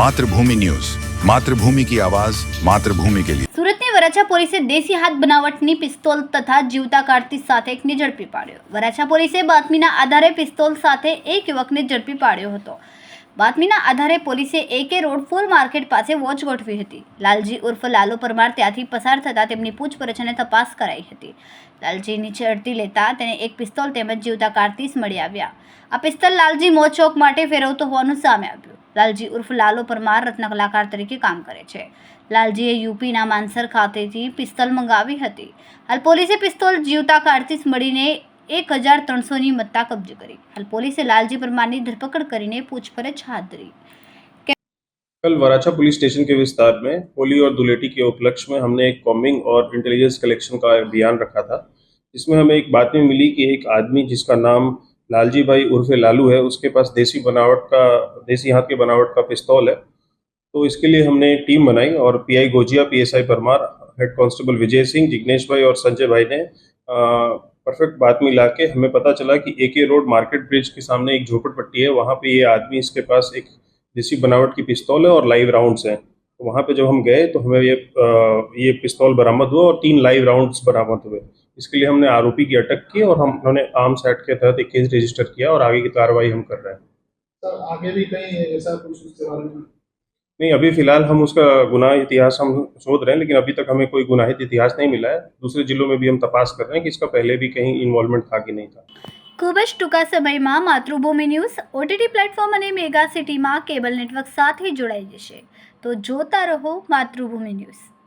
Mathrubhumi news Mathrubhumi કી આવાજ માતૃભૂમિ કે લિયે સુરતની વરાછા પોલીસે દેશી હાથ બનાવટની પિસ્તોલ તથા જીવતા કારતી સાથે એકને ઝડપી પાડ્યો વરાછા પોલીસે બાતમીના આધારે પિસ્તોલ સાથે એક યુવકને ઝડપી પાડ્યો હતો બાતમીના આધારે પોલીસે એકે રોડ ફૂલ માર્કેટ પાસે વોચ ગોઠવી હતી લાલજી ઉર્ફ લાલુ પરમાર ત્યાંથી પસાર થતા તેમની પૂછપરછ અને તપાસ કરાઈ હતી લાલજી નીચે અડધી લેતા તેને એક પિસ્તોલ તેમજ જીવતા કારતીસ મળી આવ્યા આ પિસ્તોલ લાલજી મોચોક માટે ફેરવતો હોવાનું સામે આવ્યું लालजी उर्फ लालो परमार रत्नकलाकार तरीके काम करे छे लालजी यूपी नाम आंसर खाते थी पिस्तौल मंगાવી હતી હાલ પોલીસે પિસ્તોલ જીવતા કારતીસ મડીને 1300 ની મત્તા કબજે કરી હાલ પોલીસે લાલજી પરમારની ધરપકડ કરીને પૂછપરછાત કરી કલ વરાછા પોલીસ સ્ટેશન કે વિસ્તાર મે પોલી ઓર દુલેટી કે ઉપલક્ષ મે હમને એક કોમિંગ ઓર ઇન્ટેલિજન્સ કલેક્શન કા અભિયાન રખા થા જિસમે હમે એક બાત મે મિલી કે એક આદમી જિસકા નામ लालजी भाई उर्फे लालू है उसके पास देसी बनावट का देसी हाथ के बनावट का पिस्तौल है तो इसके लिए हमने टीम बनाई और PI Gojiya PSI Parmar head constable Vijay Singh Jignesh भाई और संजय भाई ने परफेक्ट बात में ला के हमें पता चला कि ए के रोड मार्केट ब्रिज के सामने एक झोपड़पट्टी है वहाँ पे ये आदमी इसके पास एक देसी बनावट की पिस्तौल है और लाइव राउंड्स हैं तो वहाँ पे जब हम गए तो हमें ये आ, ये पिस्तौल बरामद हुआ और तीन लाइव राउंड्स बरामद हुए इसके लिए हमने आरोपी की अटक की और हम उन्होंने आर्म्स एक्ट के तहत एक केस रजिस्टर किया और आगे की कार्रवाई हम कर रहे हैं सर आगे भी कहीं ऐसा कुछ उसके बारे में नहीं अभी फिलहाल हम उसका गुनाह इतिहास हम शोध रहे हैं लेकिन अभी तक हमें कोई गुनाहित इतिहास नहीं मिला है दूसरे जिलों में भी हम तपास कर रहे हैं कि इसका पहले भी कहीं इन्वॉल्वमेंट था कि नहीं था समय જ मातृभूमि न्यूज ओटीटी प्लेटफॉर्म और mega city mega cable network साथ ही જોડાઈ जैसे तो जोता रहो मातृभूमि न्यूज़